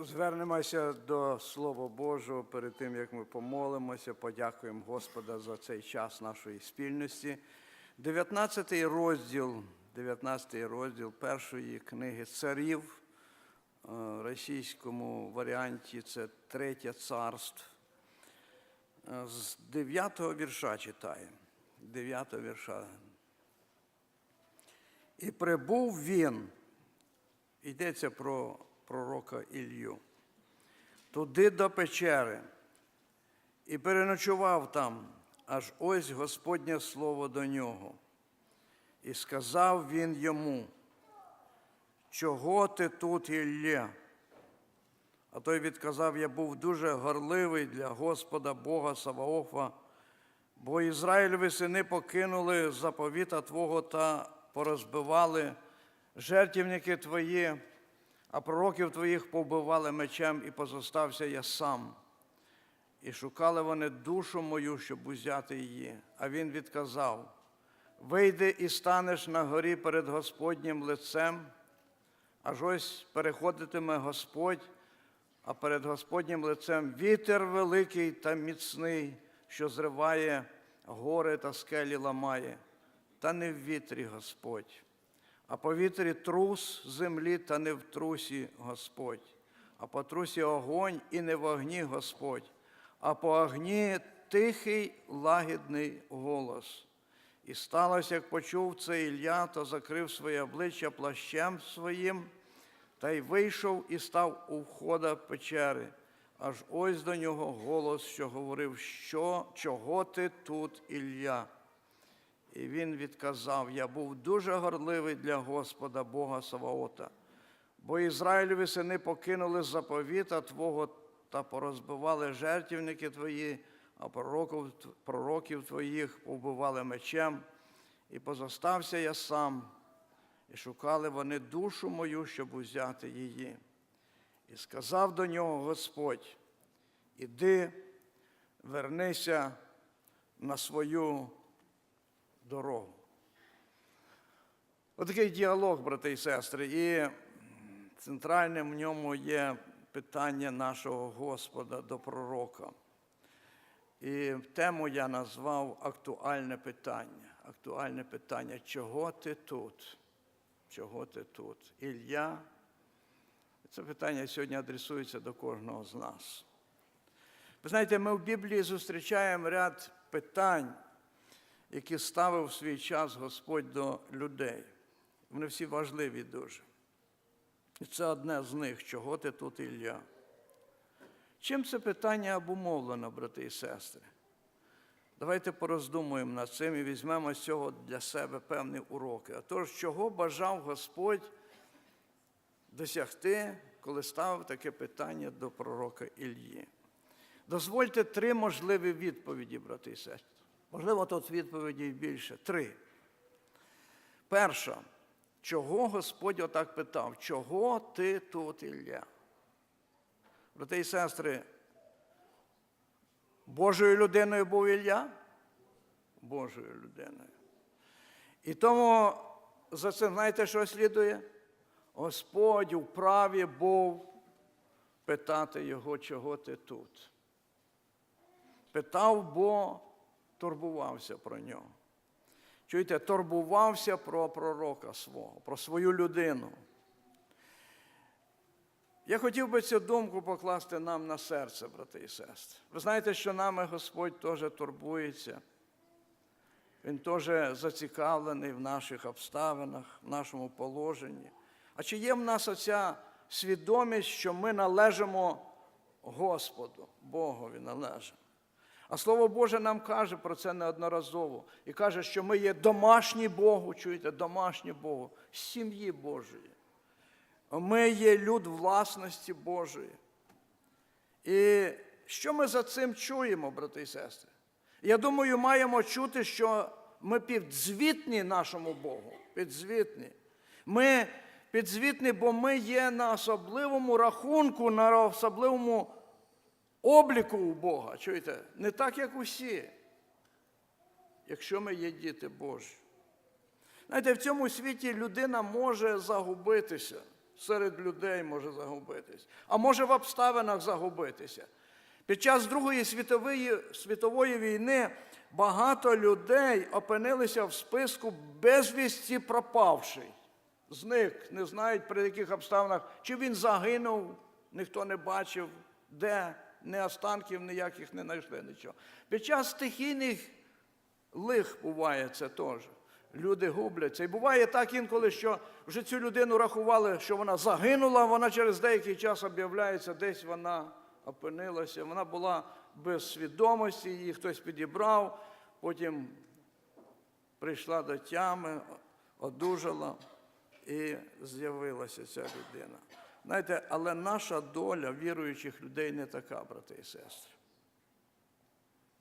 Звернемося до Слова Божого перед тим, як ми помолимося, подякуємо Господа за цей час нашої спільності. 19 розділ, 19 розділ першої книги царів, е, в російському варіанті це Третє царство. Е, З 9 вірша читає. 9 вірша. І прибув він, йдеться про пророка Ілью, туди до печери, і переночував там, аж ось Господнє слово до нього. І сказав він йому, чого ти тут, Ілля? А той відказав, я був дуже горливий для Господа Бога Саваофа, бо Ізраїлеві сини покинули заповіта Твого та порозбивали жертівники Твої, а пророків Твоїх повбивали мечем, і позостався я сам. І шукали вони душу мою, щоб узяти її. А він відказав: Вийди і станеш на горі перед Господнім лицем, аж ось переходитиме Господь, а перед Господнім лицем вітер великий та міцний, що зриває гори та скелі ламає, та не в вітрі Господь, а по вітрі трус землі, та не в трусі Господь, а по трусі огонь і не в огні Господь, а по огні тихий лагідний голос. І сталося, як почув це Ілля, то закрив своє обличчя плащем своїм, та й вийшов і став у входа печери. Аж ось до нього голос, що говорив, що, чого ти тут, Ілля? І він відказав: Я був дуже горливий для Господа Бога Саваота, бо Ізраїлеві сини покинули заповіта Твого та порозбивали жертівники Твої, а пророків, пророків Твоїх побивали мечем, і позостався я сам, і шукали вони душу мою, щоб узяти її. І сказав до нього Господь: Іди, вернися на свою дорогу. Отакий діалог, брати і сестри, і центральним в ньому є питання нашого Господа до пророка. І тему я назвав актуальне питання. Актуальне питання, чого ти тут? Чого ти тут? Ілля. Це питання сьогодні адресується до кожного з нас. Ви знаєте, ми в Біблії зустрічаємо ряд питань, які ставив в свій час Господь до людей. Вони всі важливі дуже. І це одне з них, чого ти тут, Ілля. Чим це питання обумовлено, брати і сестри? Давайте пороздумуємо над цим і візьмемо з цього для себе певні уроки. А тож, чого бажав Господь досягти, коли ставив таке питання до пророка Ільї? Дозвольте три можливі відповіді, брати і сестри. Можливо, тут відповідей більше. Три. Перша. Чого Господь отак питав? Чого ти тут, Ілля? Брати і сестри, Божою людиною був Ілля? Божою людиною. І тому за це знаєте, що слідує? Господь у праві був питати його, чого ти тут. Питав, бо турбувався про нього. Чуєте, турбувався про пророка свого, про свою людину. Я хотів би цю думку покласти нам на серце, брати і сестри. Ви знаєте, що нами Господь теж турбується. Він теж зацікавлений в наших обставинах, в нашому положенні. А чи є в нас оця свідомість, що ми належимо Господу, Богові належимо? А Слово Боже нам каже про це неодноразово. І каже, що ми є домашні Богу, чуєте, домашні Богу, сім'ї Божої. Ми є люд власності Божої. І що ми за цим чуємо, брати і сестри? Я думаю, маємо чути, що ми підзвітні нашому Богу. Підзвітні. Ми підзвітні, бо ми є на особливому рахунку, на особливому обліку у Бога. Чуєте? Не так, як усі, якщо ми є діти Божі. Знаєте, в цьому світі людина може загубитися. серед людей може загубитись, а може в обставинах загубитися. Під час Другої світової, світової війни багато людей опинилися в списку безвісті пропавший. Зник, не знають при яких обставинах, чи він загинув, ніхто не бачив, де, ні останків ніяких не знайшли нічого. Під час стихійних лих буває це теж. Люди губляться. І буває так інколи, що вже цю людину рахували, що вона загинула, вона через деякий час об'являється, десь вона опинилася. Вона була без свідомості, її хтось підібрав, потім прийшла до тями, одужала і з'явилася ця людина. Знаєте, але наша доля віруючих людей не така, брати і сестри.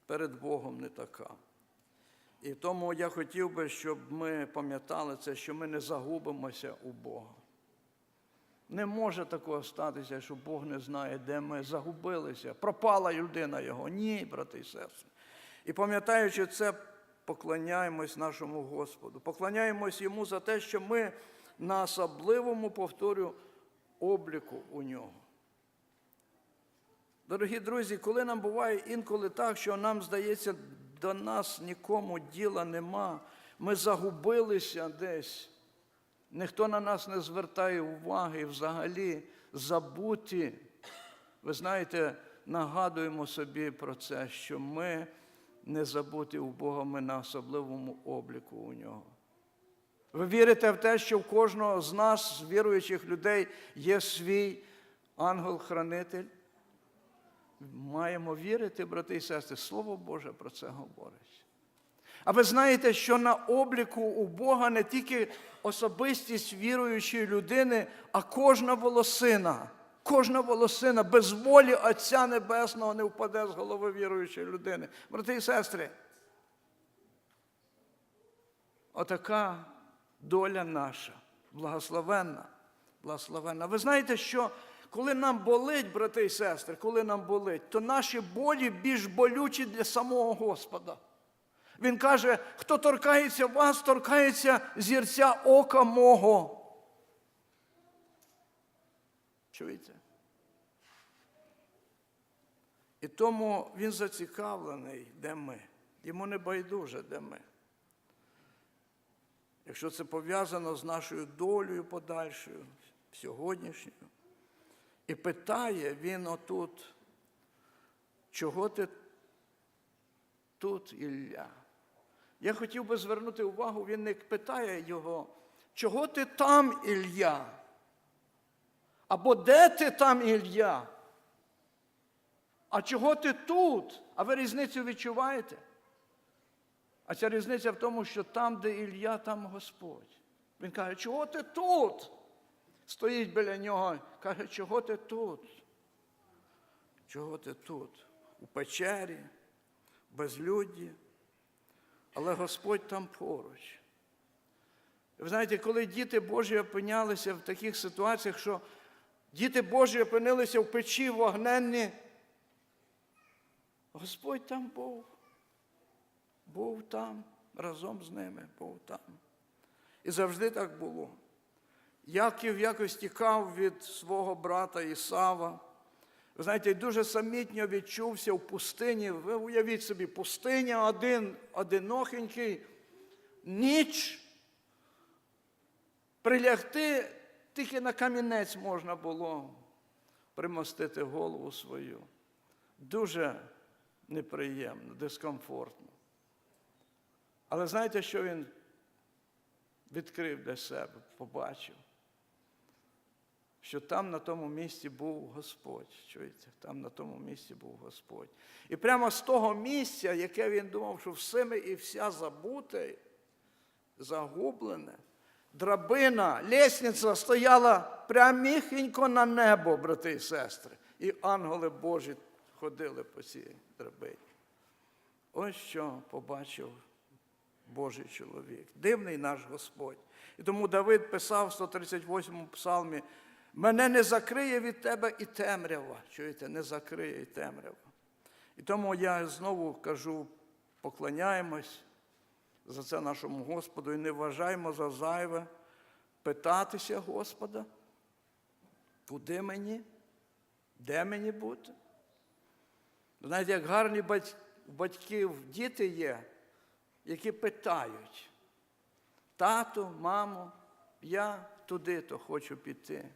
Перед Богом не така. І тому я хотів би, щоб ми пам'ятали це, що ми не загубимося у Бога. Не може такого статися, що Бог не знає, де ми загубилися, пропала людина Його. Ні, брати і сестри. І пам'ятаючи це, поклоняємось нашому Господу, поклоняємось Йому за те, що ми на особливому повторю обліку у нього. Дорогі друзі, коли нам буває інколи так, що нам здається, до нас нікому діла нема, ми загубилися десь, ніхто на нас не звертає уваги взагалі забуті. Ви знаєте, нагадуємо собі про це, що ми не забуті у Бога, ми на особливому обліку у нього. Ви вірите в те, що в кожного з нас, віруючих людей, є свій ангел-хранитель? Маємо вірити, брати і сестри, Слово Боже про це говорить. А ви знаєте, що на обліку у Бога не тільки особистість віруючої людини, а кожна волосина, кожна волосина без волі Отця Небесного не впаде з голови віруючої людини. Брати і сестри, отака доля наша, благословенна, благословенна. Ви знаєте, що коли нам болить, брати і сестри, коли нам болить, то наші болі більш болючі для самого Господа. Він каже, хто торкається вас, торкається зірця ока мого. Чуєте? І тому він зацікавлений, де ми. Йому не байдуже, де ми. Якщо це пов'язано з нашою долею подальшою, сьогоднішньою. І питає він отут, чого ти тут, Ілля? Я хотів би звернути увагу, він не питає його, чого ти там, Ілля? Або де ти там, Ілля? А чого ти тут? А ви різницю відчуваєте? А ця різниця в тому, що там, де Ілля, там Господь. Він каже, чого ти тут? Стоїть біля нього, каже, чого ти тут? Чого ти тут? У печері, безлюдді, але Господь там поруч. Ви знаєте, коли діти Божі опинялися в таких ситуаціях, що діти Божі опинилися в печі вогненні, Господь там був, був там, разом з ними був там. І завжди так було. Яків якось тікав від свого брата Ісава. Ви знаєте, дуже самітньо відчувся в пустині. Ви уявіть собі, пустиня один, одинохенький, ніч. Прилягти тільки на камінець можна було примостити голову свою. Дуже неприємно, дискомфортно. Але знаєте, що він відкрив для себе, побачив? Що там на тому місці був Господь. Чуєте? Там на тому місці був Господь. І прямо з того місця, яке він думав, що всіми і вся забуте, загублене, драбина, лісниця стояла прямісінько на небо, брати і сестри. І ангели Божі ходили по цій драбині. Ось що побачив Божий чоловік. Дивний наш Господь. І тому Давид писав в 138 псалмі, мене не закриє від тебе і темрява. Чуєте, не закриє і темрява. І тому я знову кажу, поклоняємось за це нашому Господу і не вважаємо за зайве питатися Господа, Куди мені? Де мені бути? Знаєте, як гарні батьків діти є, які питають, тату, мамо, я туди-то хочу піти.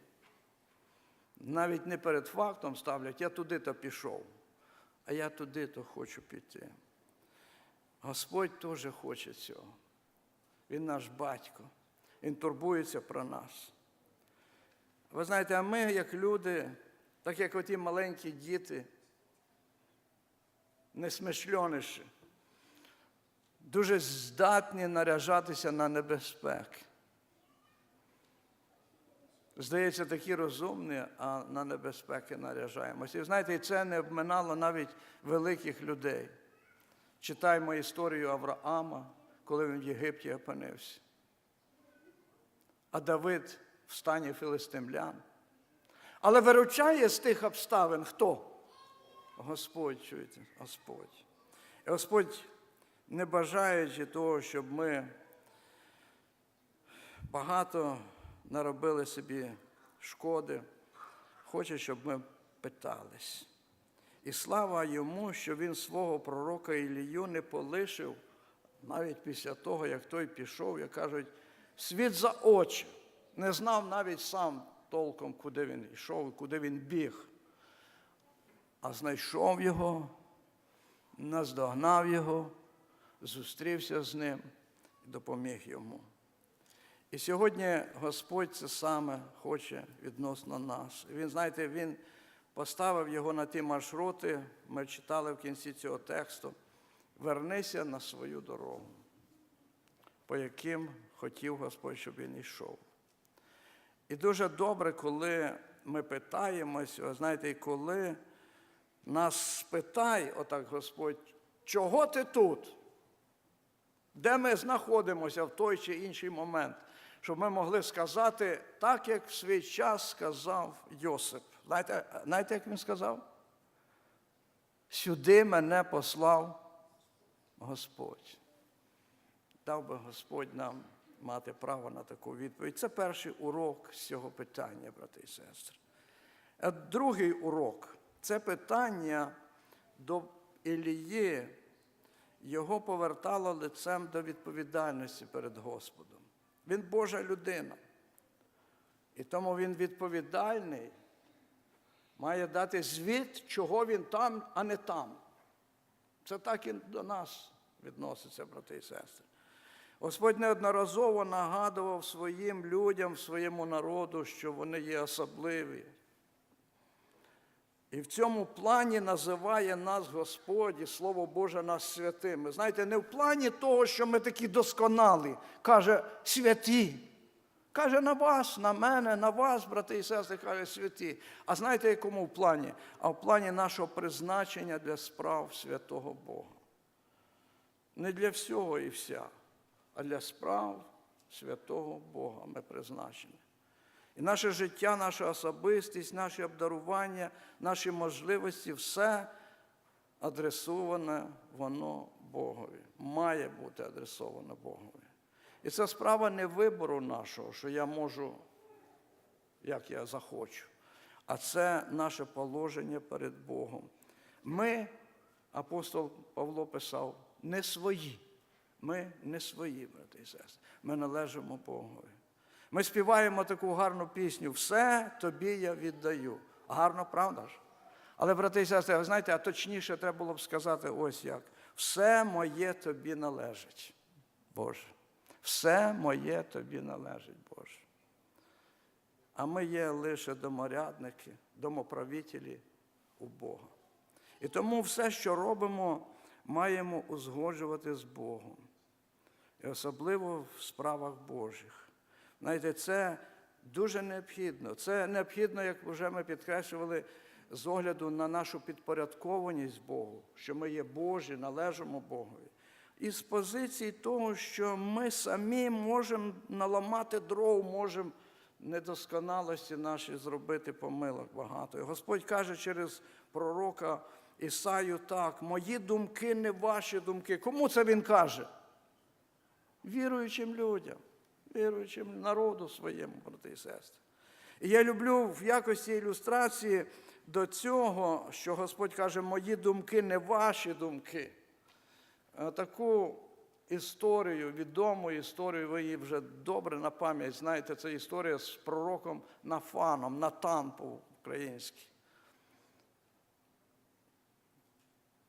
Навіть не перед фактом ставлять, я туди-то пішов, а я туди-то хочу піти. Господь теж хоче цього. Він наш батько, Він турбується про нас. Ви знаєте, а ми, як люди, так як оті маленькі діти, несмишльониші, дуже здатні наряжатися на небезпеки. Здається, такі розумні, а на небезпеки наряжаємося. І знаєте, це не обминало навіть великих людей. Читаємо історію Авраама, коли він в Єгипті опинився. А Давид в стані філистимлян. Але виручає з тих обставин хто? Господь, чуєте, Господь. І Господь, не бажаючи того, щоб ми багато наробили собі шкоди, хоче, щоб ми питались. І слава йому, що він свого пророка Ілію не полишив навіть після того, як той пішов, як кажуть, світ за очі. Не знав навіть сам толком, куди він йшов, куди він біг. А знайшов його, наздогнав його, зустрівся з ним і допоміг йому. І сьогодні Господь це саме хоче відносно нас. Він, знаєте, Він поставив його на ті маршрути, ми читали в кінці цього тексту. Вернися на свою дорогу, по яким хотів Господь, щоб він йшов. І дуже добре, коли ми питаємося, знаєте, коли нас спитає, отак Господь, чого ти тут? Де ми знаходимося в той чи інший момент, щоб ми могли сказати так, як в свій час сказав Йосип. Знаєте, знаєте, як він сказав? Сюди мене послав Господь. Дав би Господь нам мати право на таку відповідь. Це перший урок з цього питання, брати і сестри. А другий урок це питання до Ілії. Його повертало лицем до відповідальності перед Господом. Він Божа людина. І тому він відповідальний, має дати звіт, чого він там, а не там. Це так і до нас відноситься, брати і сестри. Господь неодноразово нагадував своїм людям, своєму народу, що вони є особливі. І в цьому плані називає нас Господь і Слово Боже нас святими. Знаєте, не в плані того, що ми такі досконалі, каже святі. Каже на вас, на мене, на вас, брати і сестри, каже святі. А знаєте, якому в плані? А в плані нашого призначення для справ святого Бога. Не для всього і вся, а для справ святого Бога ми призначені. І наше життя, наша особистість, наші обдарування, наші можливості все адресоване воно Богові. Має бути адресовано Богові. І це справа не вибору нашого, що я можу, як я захочу, а це наше положення перед Богом. Ми, апостол Павло писав, не свої. Ми не свої, брати і сестри. Ми належимо Богові. Ми співаємо таку гарну пісню Все тобі я віддаю. Гарно, правда ж? Але, брати і сестри, ви знаєте, а точніше треба було б сказати ось як. Все моє тобі належить, Боже. Все моє тобі належить, Боже. А ми є лише доморядники, домоправителі у Бога. І тому все, що робимо, маємо узгоджувати з Богом. І особливо в справах Божих. Знаєте, це дуже необхідно. Це необхідно, як вже ми підкреслювали, з огляду на нашу підпорядкованість Богу, що ми є Божі, належимо Богові. І з позиції того, що ми самі можемо наламати дров, можемо недосконалості наші зробити помилок багато. І Господь каже через пророка Ісаю так, мої думки не ваші думки. Кому це він каже? Віруючим людям, віруючим народу своєму, брати і сестри. І я люблю в якості ілюстрації до цього, що Господь каже, мої думки не ваші думки. Таку історію, відому історію, ви її вже добре на пам'ять знаєте, це історія з пророком Нафаном, Натан по-українськи.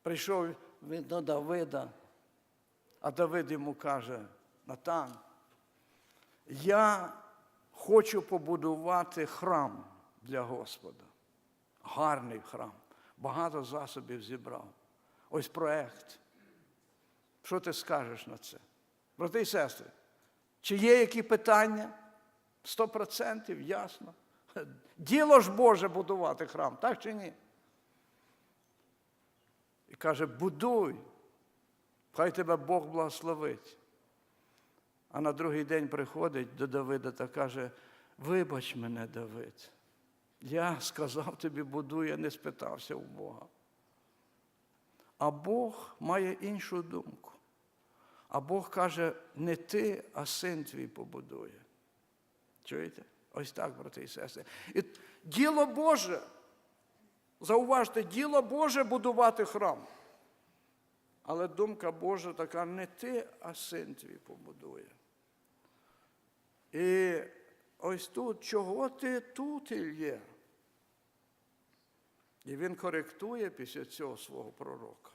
Прийшов він до Давида, а Давид йому каже, Натан, я хочу побудувати храм для Господа. Гарний храм. Багато засобів зібрав. Ось проект. Що ти скажеш на це? Брати і сестри, чи є які питання? Сто процентів, ясно. Діло ж Боже будувати храм, так чи ні? І каже, будуй, хай тебе Бог благословить. А на другий день приходить до Давида та каже: Вибач мене, Давид. Я сказав тобі, будуй, я не спитався у Бога. А Бог має іншу думку. А Бог каже, не ти, а син твій побудує. Чуєте? Ось так, брати і сестри. І діло Боже. Зауважте, діло Боже будувати храм. Але думка Божа така, не ти, а син твій побудує. І ось тут, чого ти тут Ільє? І він коректує після цього свого пророка.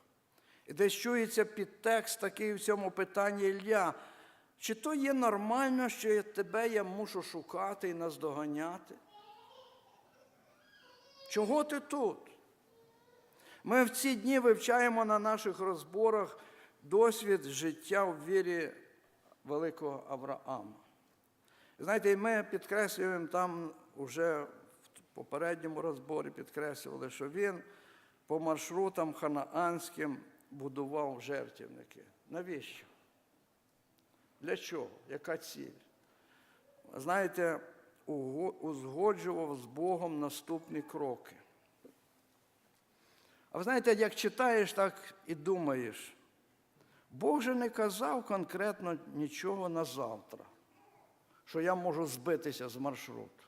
І десь чується підтекст такий в цьому питанні Ілля. Чи то є нормально, що тебе я мушу шукати і наздоганяти? Чого ти тут? Ми в ці дні вивчаємо на наших розборах досвід життя в вірі великого Авраама. Знаєте, і ми підкреслюємо там уже в попередньому розборі підкреслювали, що він по маршрутам ханаанським будував жертівники. Навіщо? Для чого? Яка ціль? Знаєте, узгоджував з Богом наступні кроки. А ви знаєте, як читаєш, так і думаєш. Бог же не казав конкретно нічого на завтра, що я можу збитися з маршруту.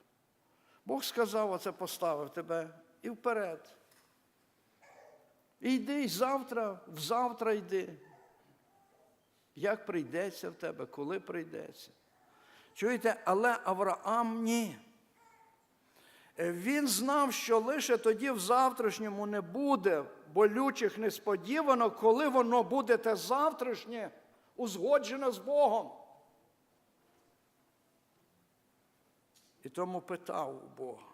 Бог сказав, оце поставив тебе і вперед. І йди і завтра, взавтра йди. Як прийдеться в тебе, коли прийдеться. Чуєте, але Авраам ні. Е, Він знав, що лише тоді в завтрашньому не буде болючих несподівано, коли воно буде те завтрашнє узгоджене з Богом. І тому питав у Бога.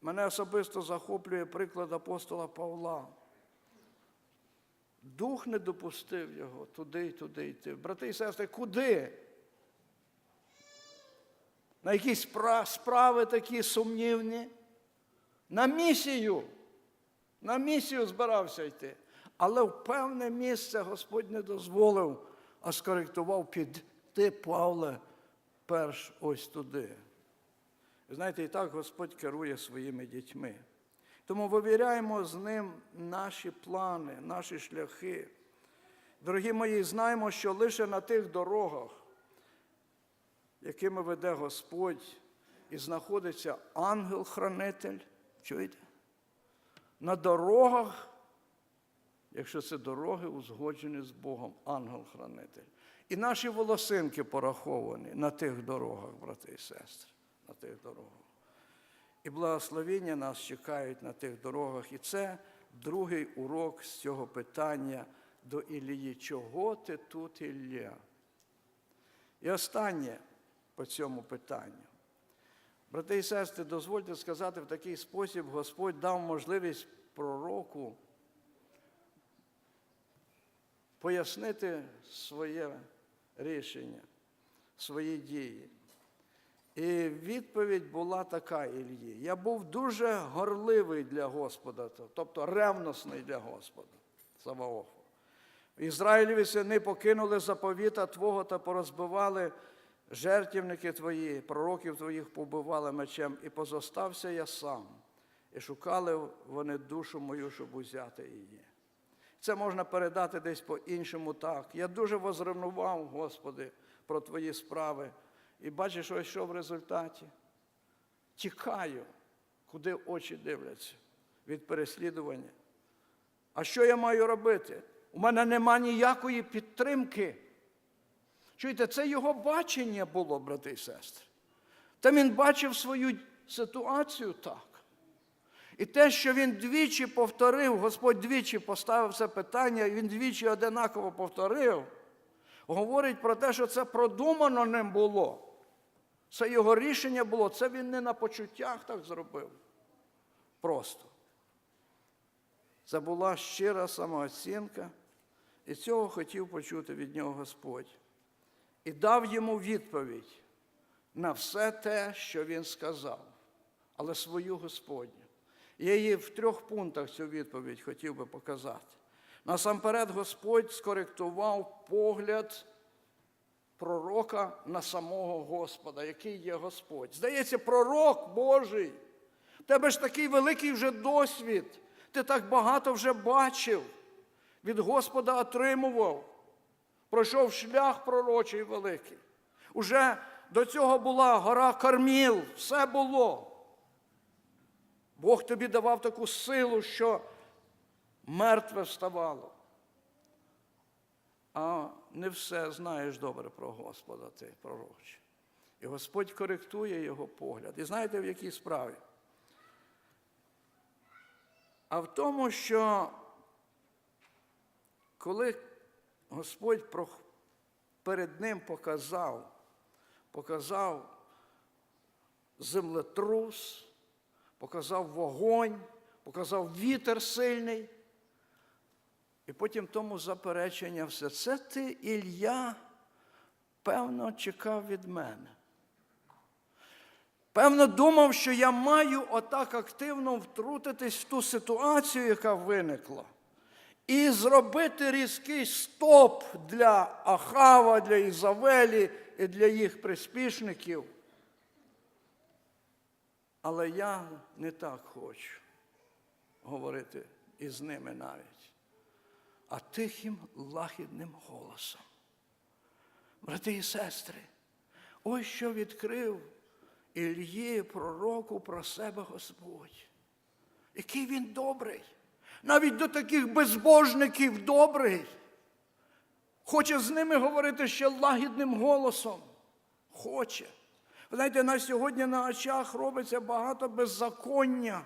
Мене особисто захоплює приклад апостола Павла. Дух не допустив його туди і туди йти. Брати і сестри, куди? На якісь справи такі сумнівні? На місію. На місію збирався йти. Але в певне місце Господь не дозволив, а скоректував підти Павле перш ось туди. Знаєте, і так Господь керує своїми дітьми. Тому вивіряємо з ним наші плани, наші шляхи. Дорогі мої, знаємо, що лише на тих дорогах, якими веде Господь, і знаходиться ангел-хранитель. Чуєте? На дорогах, якщо це дороги, узгоджені з Богом, ангел-хранитель. І наші волосинки пораховані на тих дорогах, брати і сестри, на тих дорогах. І благословення нас чекають на тих дорогах. І це другий урок з цього питання до Ілії. Чого ти тут, Ілля? І останнє по цьому питанню. Брати і сестри, дозвольте сказати, в такий спосіб Господь дав можливість пророку пояснити своє рішення, свої дії. І відповідь була така Ільї. Я був дуже горливий для Господа, тобто ревностний для Господа Саваофу. Ізраїлеві сини покинули заповіта Твого та порозбивали жертівники твої, пророків твоїх побивали мечем, і позостався я сам. І шукали вони душу мою, щоб узяти її. Це можна передати десь по-іншому так. Я дуже возревнував, Господи, про Твої справи. І бачиш, що, що в результаті? Тікаю, куди очі дивляться від переслідування. А що я маю робити? У мене нема ніякої підтримки. Чуєте, це його бачення було, брати і сестри. Та він бачив свою ситуацію так. І те, що він двічі повторив, Господь двічі поставив це питання, він двічі одинаково повторив, говорить про те, що це продумано ним було. Це його рішення було, це він не на почуттях так зробив. Просто. Це була щира самооцінка, і цього хотів почути від нього Господь. І дав йому відповідь на все те, що він сказав, але свою Господню. Я її в трьох пунктах цю відповідь хотів би показати. Насамперед, Господь скоректував погляд пророка на самого Господа, який є Господь. Здається, пророк Божий. В тебе ж такий великий вже досвід. Ти так багато вже бачив, від Господа отримував. Пройшов шлях пророчий великий. Уже до цього була гора Карміл, все було. Бог тобі давав таку силу, що мертве вставало. А не все знаєш добре про Господа, ти пророче. І Господь коректує його погляд. І знаєте, в якій справі? А в тому, що коли Господь перед ним показав, показав землетрус, показав вогонь, показав вітер сильний. І потім тому заперечення все. Це ти, Ілля, певно, чекав від мене. Певно, думав, що я маю отак активно втрутитись в ту ситуацію, яка виникла, і зробити різкий стоп для Ахава, для Ізавелі і для їх приспішників. Але я не так хочу говорити із ними навіть, а тихим лагідним голосом. Брати і сестри, ось що відкрив Ільї пророку про себе Господь. Який він добрий. Навіть до таких безбожників добрий. Хоче з ними говорити ще лагідним голосом. Хоче. Ви знаєте, на сьогодні на очах робиться багато беззаконня.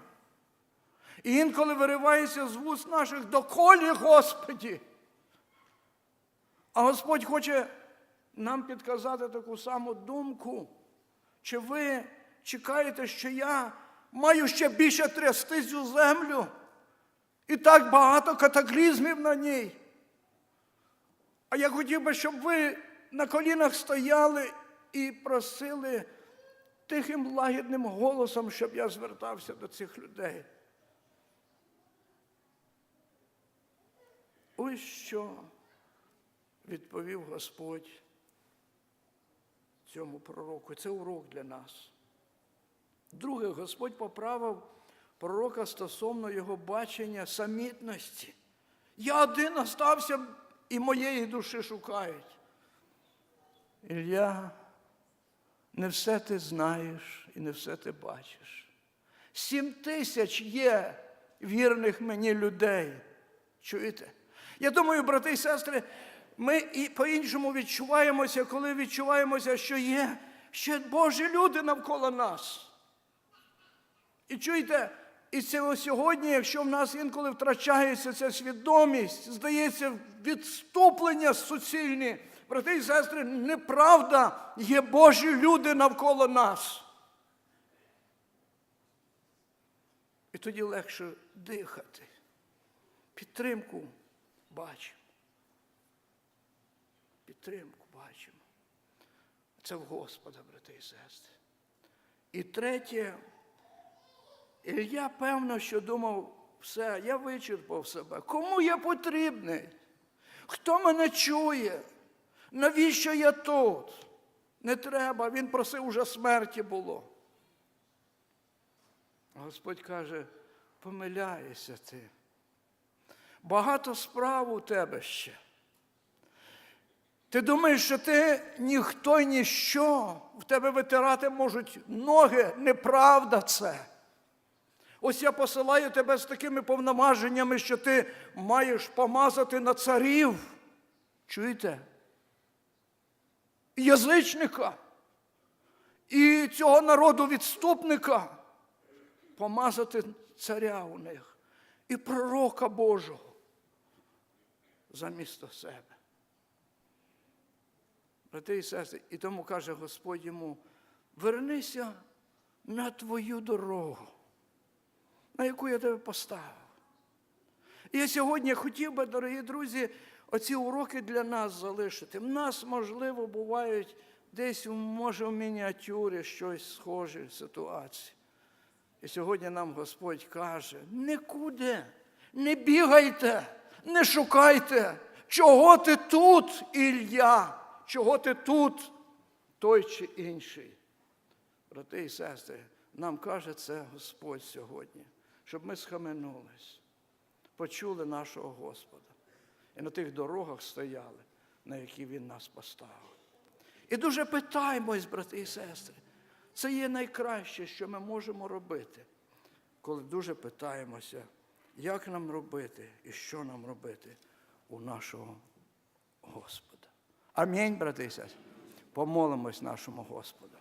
І інколи виривається з вуст наших доколі, Господі. А Господь хоче нам підказати таку саму думку. Чи ви чекаєте, що я маю ще більше трясти цю землю? І так багато катаклізмів на ній. А я хотів би, щоб ви на колінах стояли і просили тихим лагідним голосом, щоб я звертався до цих людей. Ось що відповів Господь цьому пророку. Це урок для нас. Друге, Господь поправив пророка стосовно його бачення самітності. Я один остався і моєї душі шукають. Ілля, не все ти знаєш і не все ти бачиш. Сім тисяч є вірних мені людей. Чуєте? Я думаю, брати і сестри, ми і по-іншому відчуваємося, коли відчуваємося, що є ще Божі люди навколо нас. І чуєте, і це сьогодні, якщо в нас інколи втрачається ця свідомість, здається, відступлення суцільні, брати і сестри, неправда, є Божі люди навколо нас. І тоді легше дихати. Підтримку бачимо. Підтримку бачимо. Це в Господа, брати і сестри. І третє, Ілля, певно, що думав, все, я вичерпав себе. Кому я потрібний? Хто мене чує? Навіщо я тут? Не треба, він просив уже смерті було. Господь каже, помиляєшся ти. Багато справ у тебе ще. Ти думаєш, що ти ніхто й ніщо, в тебе витирати можуть ноги, неправда це. Ось я посилаю тебе з такими повномаженнями, що ти маєш помазати на царів. Чуєте? Язичника і цього народу відступника помазати царя у них і пророка Божого замісто себе. Брати і сестри, і тому каже Господь йому: вернися на твою дорогу, на яку я тебе поставив. І я сьогодні хотів би, дорогі друзі, оці уроки для нас залишити. В нас, можливо, бувають десь, може, в мініатюрі щось схоже ситуації. І сьогодні нам Господь каже: нікуди, не бігайте, не шукайте, чого ти тут, Ілля, чого ти тут, той чи інший. Брати і сестри, нам каже це Господь сьогодні, щоб ми схаменулись, почули нашого Господа і на тих дорогах стояли, на які Він нас поставив. І дуже питаємось, брати і сестри. Це є найкраще, що ми можемо робити, коли дуже питаємося, як нам робити і що нам робити у нашого Господа. Амінь, брати і сестри. Помолимось нашому Господу.